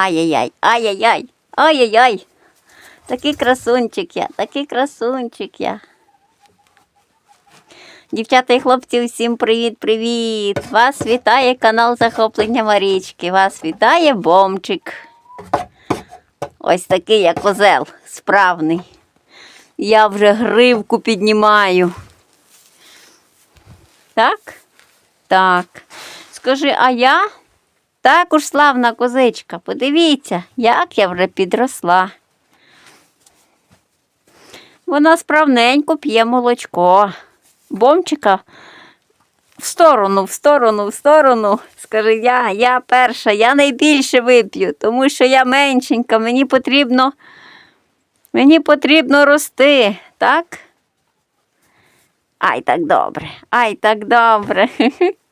Ай-яй-яй, ай-яй-яй, ай-яй-яй. Такий красунчик я, такий красунчик я. Дівчата і хлопці, всім привіт-привіт! Вас вітає канал Захоплення Марічки. Вас вітає Бомчик. Ось такий я козел, справний. Я вже гривку піднімаю. Так? Так. Скажи, а я також славна козичка. Подивіться, як я вже підросла. Вона справненько п'є молочко. Бомчика в сторону, в сторону, в сторону. Скажи, я, я перша, я найбільше вип'ю, тому що я меншенька, мені потрібно, мені потрібно рости, так? Ай, так добре, ай, так добре.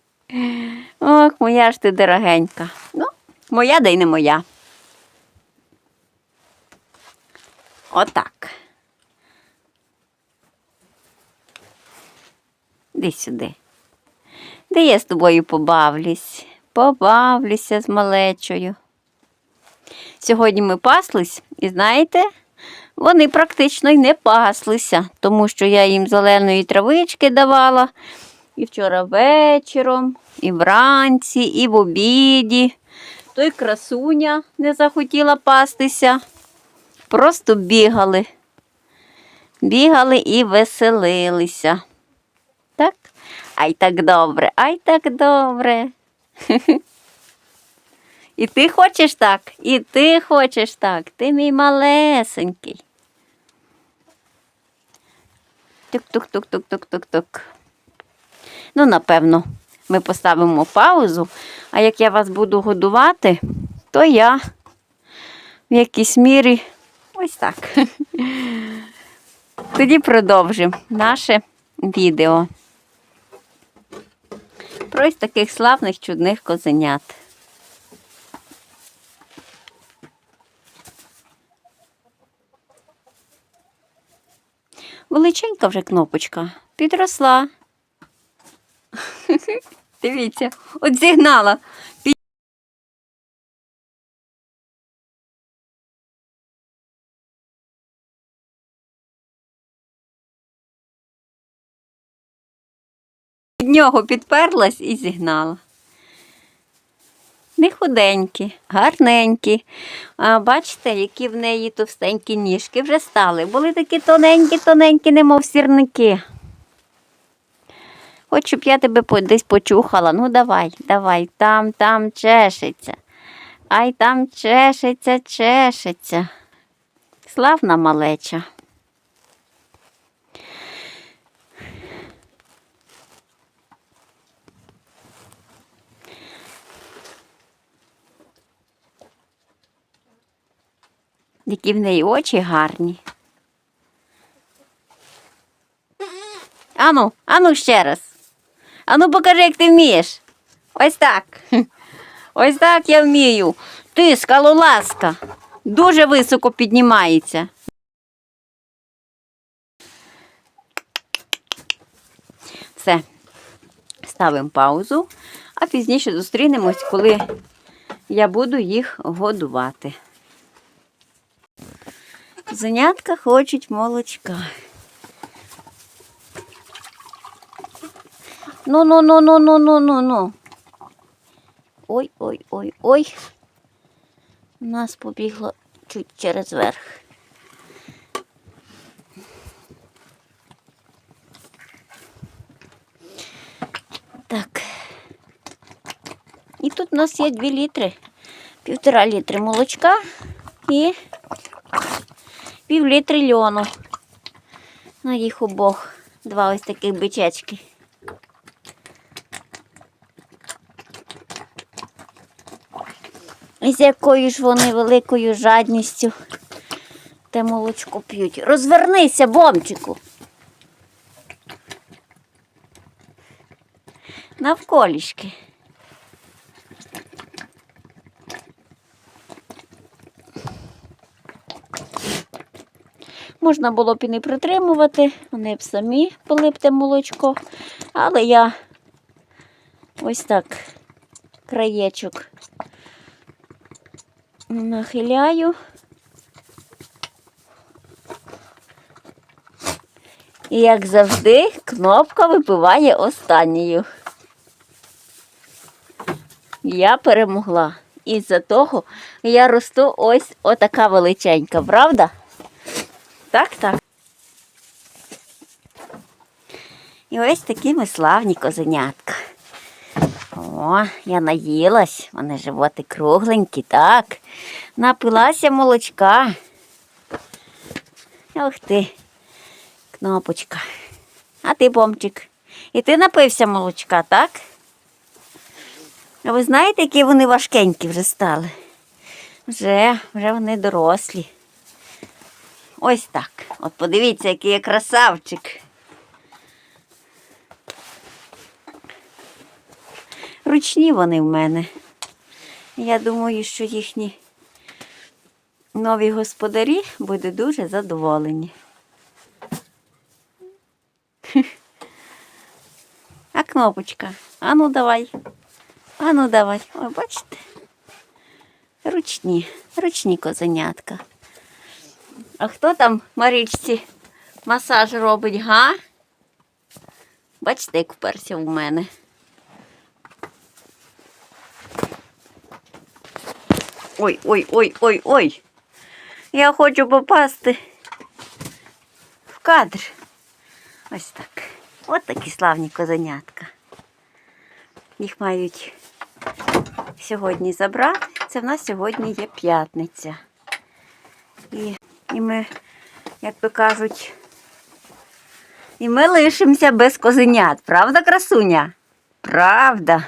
Ох, моя ж ти дорогенька. Ну, моя да й не моя. Отак. Іди сюди. Де я з тобою побавлюсь? Побавлюся з малечою. Сьогодні ми паслись, і знаєте, вони практично й не паслися, тому що я їм зеленої травички давала і вчора вечором, і вранці, і в обіді. Той красуня не захотіла пастися. Просто бігали. Бігали і веселилися. Так? Ай так добре, ай так добре. І ти хочеш так, і ти хочеш так. Ти мій малесенький. Тук-тук-тук-тук-тук-тук-тук. Ну, напевно, ми поставимо паузу, а як я вас буду годувати, то я в якійсь мірі ось так. Тоді продовжимо наше відео про ось таких славних чудних козенят. Величенька вже кнопочка підросла. Дивіться, от зігнала. Під нього підперлась і зігнала. Не худенькі, гарненькі. А бачите, які в неї товстенькі ніжки вже стали. Були такі тоненькі-тоненькі, немов сірники. Хоч щоб я тебе десь почухала. Ну давай, давай, там, там чешеться. Ай там чешеться, чешеться. Славна малеча. Які в неї очі гарні. Ану, ану ще раз. Ану покажи, як ти вмієш. Ось так. Ось так я вмію. Ти, скалолазка, дуже високо піднімається. Все. Ставимо паузу, а пізніше зустрінемось, коли я буду їх годувати. Занятка хочуть молочка. Ну, ну, ну, ну, ну, ну, ну, ну. Ой, ой, ой, ой. У нас побігло чуть через верх. Так. І тут у нас є 2 літри, півтора літри молочка і пів літри льону. На їх обох два ось таких бичечки. З якою ж вони великою жадністю те молочко п'ють. Розвернися, бомчику. Навколішки. Можна було б і не притримувати, вони б самі пили б те молочко, але я ось так краєчок нахиляю. І як завжди, кнопка випиває останньою. Я перемогла. Із-за того я росту ось отака величенька, правда? Так, так. І ось такі ми славні козенятка. О, я наїлась, вони животи кругленькі, так. Напилася молочка. Ох ти, кнопочка. А ти, бомчик. І ти напився молочка, так? А ви знаєте, які вони важкенькі вже стали? Вже, вже вони дорослі. Ось так. От подивіться, який я красавчик. Ручні вони в мене. Я думаю, що їхні нові господарі будуть дуже задоволені. А кнопочка? Ану давай. Ану давай. Ой, бачите? Ручні, ручні козенятка. А хто там Марічці масаж робить, га? Бачите, як вперся в мене. Ой, ой, ой, ой, ой. Я хочу попасти в кадр. Ось так. От такі славні козенятка. Їх мають сьогодні забрати. Це в нас сьогодні є п'ятниця. І, і ми, як то кажуть, і ми лишимося без козенят. Правда, красуня? Правда.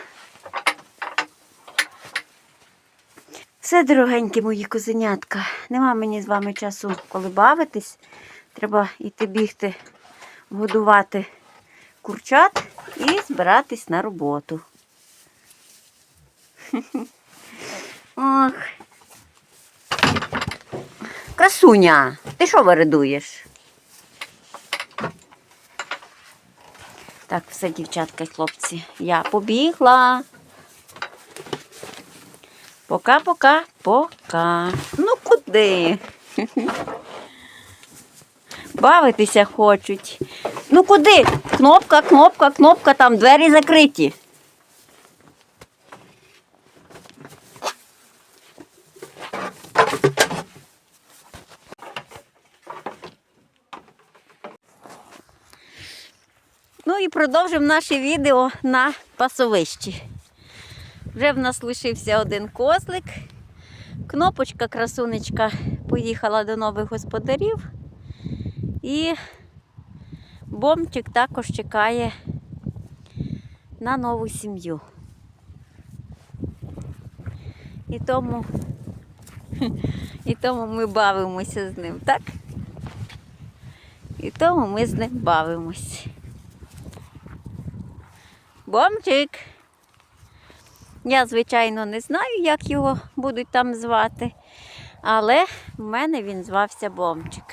Все, дорогенькі мої козенятка. Нема мені з вами часу, коли бавитись. Треба йти бігти, годувати курчат і збиратись на роботу. Ох. Красуня, ти що виридуєш? Так, все, дівчатка і хлопці, я побігла. Пока-пока, пока. Ну куди? Бавитися хочуть. Ну куди? Кнопка, кнопка, кнопка, там двері закриті. Ну і продовжимо наше відео на пасовищі. Вже в нас лишився один козлик. Кнопочка, красунечка поїхала до нових господарів. І бомчик також чекає на нову сім'ю. І тому, і тому ми бавимося з ним, так? І тому ми з ним бавимось. Бомчик! Я, звичайно, не знаю, як його будуть там звати, але в мене він звався Бомчик.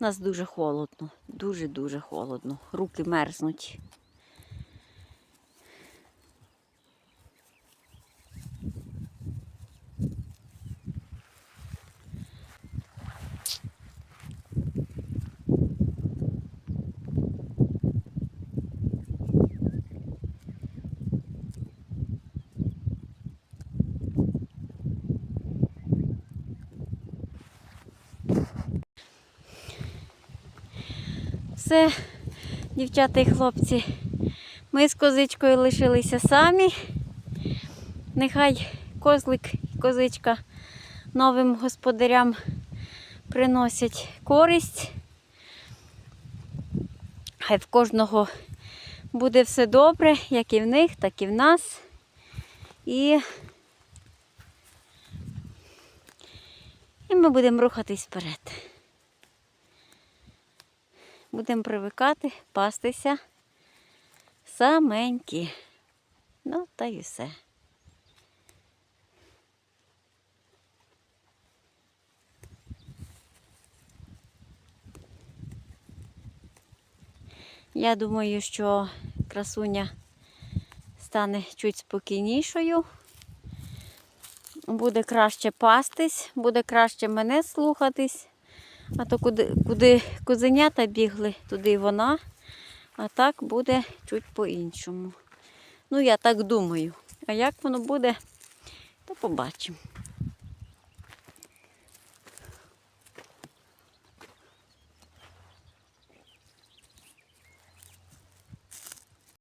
У нас дуже холодно, дуже-дуже холодно. Руки мерзнуть. Все, дівчата і хлопці, ми з козичкою лишилися самі. Нехай козлик і козичка новим господарям приносять користь. Хай в кожного буде все добре, як і в них, так і в нас. І, і ми будемо рухатись вперед. Будемо привикати, пастися саменькі. Ну, та й все. Я думаю, що красуня стане чуть спокійнішою, буде краще пастись, буде краще мене слухатись. А то куди, куди кузенята бігли, туди й вона. А так буде чуть по-іншому. Ну, я так думаю. А як воно буде, то побачимо.